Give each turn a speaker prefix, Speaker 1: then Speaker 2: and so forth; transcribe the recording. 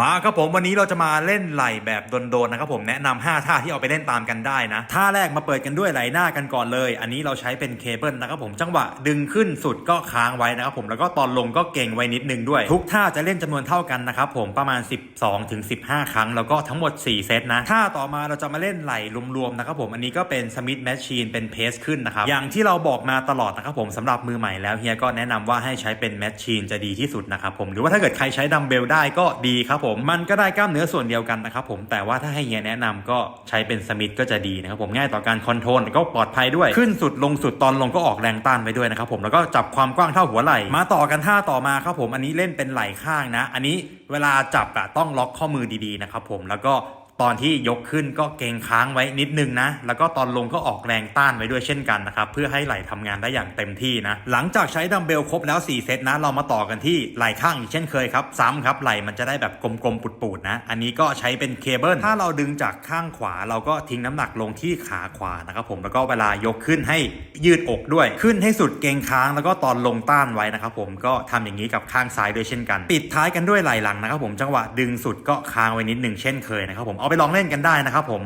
Speaker 1: มาครับผมวันนี้เราจะมาเล่นไหลแบบโดนๆนะครับผมแนะนำ5ท่าที่เอาไปเล่นตามกันได้นะท่าแรกมาเปิดกันด้วยไหลหน้ากันก่อนเลย อันนี้เราใช้เป็นเคเบิลนะครับผมจังหวะดึงขึ้นสุดก็ค้างไว้นะครับผมแล้วก็ตอนลงก็เก่งไว้นิดนึงด้วย ทุกท่าจะเล่นจำนวนเท่ากันนะครับผมประมาณ 12ถึง15 ครั้ง แล้วก็ทั้งหมด 4 เซตนะท่าต่อมาเราจะมาเล่นไหลรวมๆนะครับผมอันนี้ก็เป็นสมิธแมชชีนเป็นเพสขึ้นนะครับอย่างที่เราบอกมาตลอดนะครับผมสำหรับมือใหม่แล้วเฮียก็แนะนำว่าให้ใช้เป็นแมชชีนจะดีที่สุดนะครับผมหรือว่าถ้าเกิดใครใช้ดัมเบลได้ก็ดีครับผมมันก็ได้กล้ามเนื้อส่วนเดียวกันนะครับผมแต่ว่าถ้าให้เฮียแนะนำก็ใช้เป็นสมิธก็จะดีนะครับผมง่ายต่อการคอนโทรลก็ปลอดภัยด้วยขึ้นสุดลงสุดตอนลงก็ออกแรงต้านไปด้วยนะครับผมแล้วก็จับความกว้างเท่าหัวไหล่มาต่อกันท่าต่อมาครับผมอันนี้เล่นเป็นไหล่ข้างนะ อันนี้เวลาจับอะต้องล็อกข้อมือดีๆนะครับผมแล้วก็ ตอนที่ยกขึ้นก็เกงค้างไว้นิดนึงนะ แล้วก็ตอนลงก็ออกแรงต้านไว้ด้วยเช่นกันนะครับ เพื่อให้ไหล่ทำงานได้อย่างเต็มที่นะ หลังจากใช้ดัมเบลครบแล้ว 4 เซตนะ เรามาต่อกันที่ไหล่ข้างอีกเช่นเคยครับ ซ้ำครับไหล่มันจะได้แบบกลมๆปุดๆนะ อันนี้ก็ใช้เป็นเคเบิล ถ้าเราดึงจากข้างขวา เราก็ทิ้งน้ำหนักลงที่ขาขวานะครับผม แล้วก็เวลายกขึ้นให้ยืดอกด้วย ขึ้นให้สุดเกงค้าง แล้วก็ตอนลงต้านไว้นะครับผม ก็ทำอย่างนี้กับข้างซ้ายด้วยเช่นกัน ปิดท้ายกันด้วยไหล่หลังนะครับผม จังหวะดึงสุดก็ค้างไว้นิดหนึ่งเช่นเคยนะครับผมเอาไปลองเล่นกันได้นะครับผม